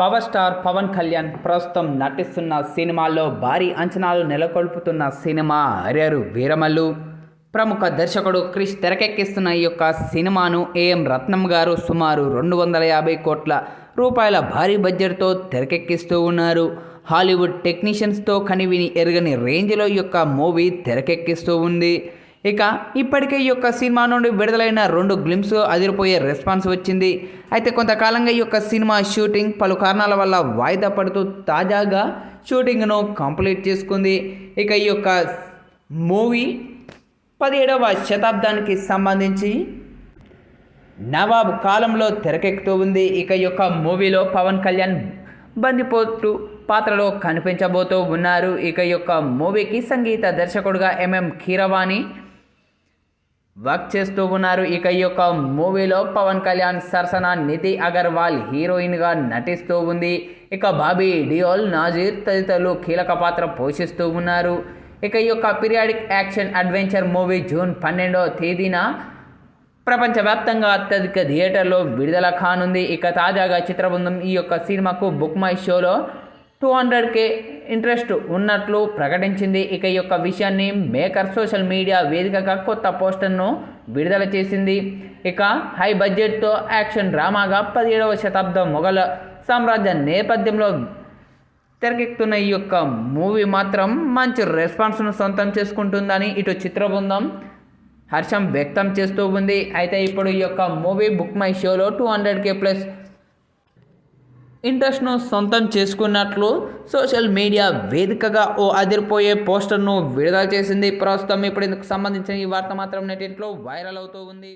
Power star Pawan Kalyan ప్రస్తుతం నటిస్తున్న సినిమాల్లో భారీ అంచనాలు నెలకొల్పుతున్న సినిమా అరేరు వీరమల్లు. ప్రముఖ దర్శకుడు క్రిష్ తెరకెక్కిస్తున్న ఈ యొక్క సినిమాను ఏఎం రత్నం గారు సుమారు రెండు వందల యాభై కోట్ల రూపాయల భారీ బడ్జెట్తో తెరకెక్కిస్తూ ఉన్నారు. హాలీవుడ్ టెక్నీషియన్స్తో కనివిని ఎరగని రేంజ్లో ఈ యొక్క మూవీ తెరకెక్కిస్తూ ఉంది. ఇక ఇప్పటికే ఈ యొక్క సినిమా నుండి విడుదలైన రెండు గ్లిమ్స్ అదిరిపోయే రెస్పాన్స్ వచ్చింది. అయితే కొంతకాలంగా ఈ యొక్క సినిమా షూటింగ్ పలు కారణాల వల్ల వాయిదా పడుతూ తాజాగా షూటింగ్ను కంప్లీట్ చేసుకుంది. ఇక ఈ యొక్క మూవీ పదిహేడవ శతాబ్దానికి సంబంధించి నవాబ్ కాలంలో తెరకెక్కుతూ ఉంది. ఇక ఈ యొక్క మూవీలో పవన్ కళ్యాణ్ బందిపోటు పాత్రలో కనిపించబోతూ ఉన్నారు. ఇక యొక్క మూవీకి సంగీత దర్శకుడుగా ఎంఎం కీరవాణి వర్క్ చేస్తూ ఉన్నారు. ఇక ఈ యొక్క మూవీలో పవన్ కళ్యాణ్ సరసన నితి అగర్వాల్ హీరోయిన్గా నటిస్తూ ఉంది. ఇక బాబీ డియోల్ నాజీర్ తదితరులు కీలక పాత్ర పోషిస్తూ ఉన్నారు. ఇక ఈ యొక్క periodic action adventure movie June పన్నెండవ తేదీన ప్రపంచవ్యాప్తంగా అత్యధిక థియేటర్లో విడుదల కానుంది. ఇక తాజాగా చిత్రబృందం ఈ యొక్క సినిమాకు బుక్ మై షోలో టూ హండ్రెడ్ కే ఇంట్రెస్ట్ ఉన్నట్లు ప్రకటించింది. ఇక ఈ యొక్క విషయాన్ని మేకర్ సోషల్ మీడియా వేదికగా కొత్త పోస్టర్ను విడుదల చేసింది. ఇక హై బడ్జెట్తో యాక్షన్ డ్రామాగా పదిహేడవ శతాబ్దం మొఘల సామ్రాజ్య నేపథ్యంలో తెరకెక్కుతున్న ఈ యొక్క మూవీ మాత్రం మంచి రెస్పాన్స్ను సొంతం చేసుకుంటుందని ఇటు చిత్రబృందం హర్షం వ్యక్తం చేస్తూ ఉంది. అయితే ఇప్పుడు ఈ యొక్క మూవీ బుక్ మై షోలో టూ హండ్రెడ్ కే ప్లస్ ఇంట్రెస్ట్ను సొంతం చేసుకున్నట్లు సోషల్ మీడియా వేదికగా ఓ అదిరిపోయే పోస్టర్ను విడుదల చేసింది. ప్రస్తుతం ఇప్పుడు ఇందుకు సంబంధించిన ఈ వార్త మాత్రం నెటింట్లో వైరల్ అవుతూ ఉంది.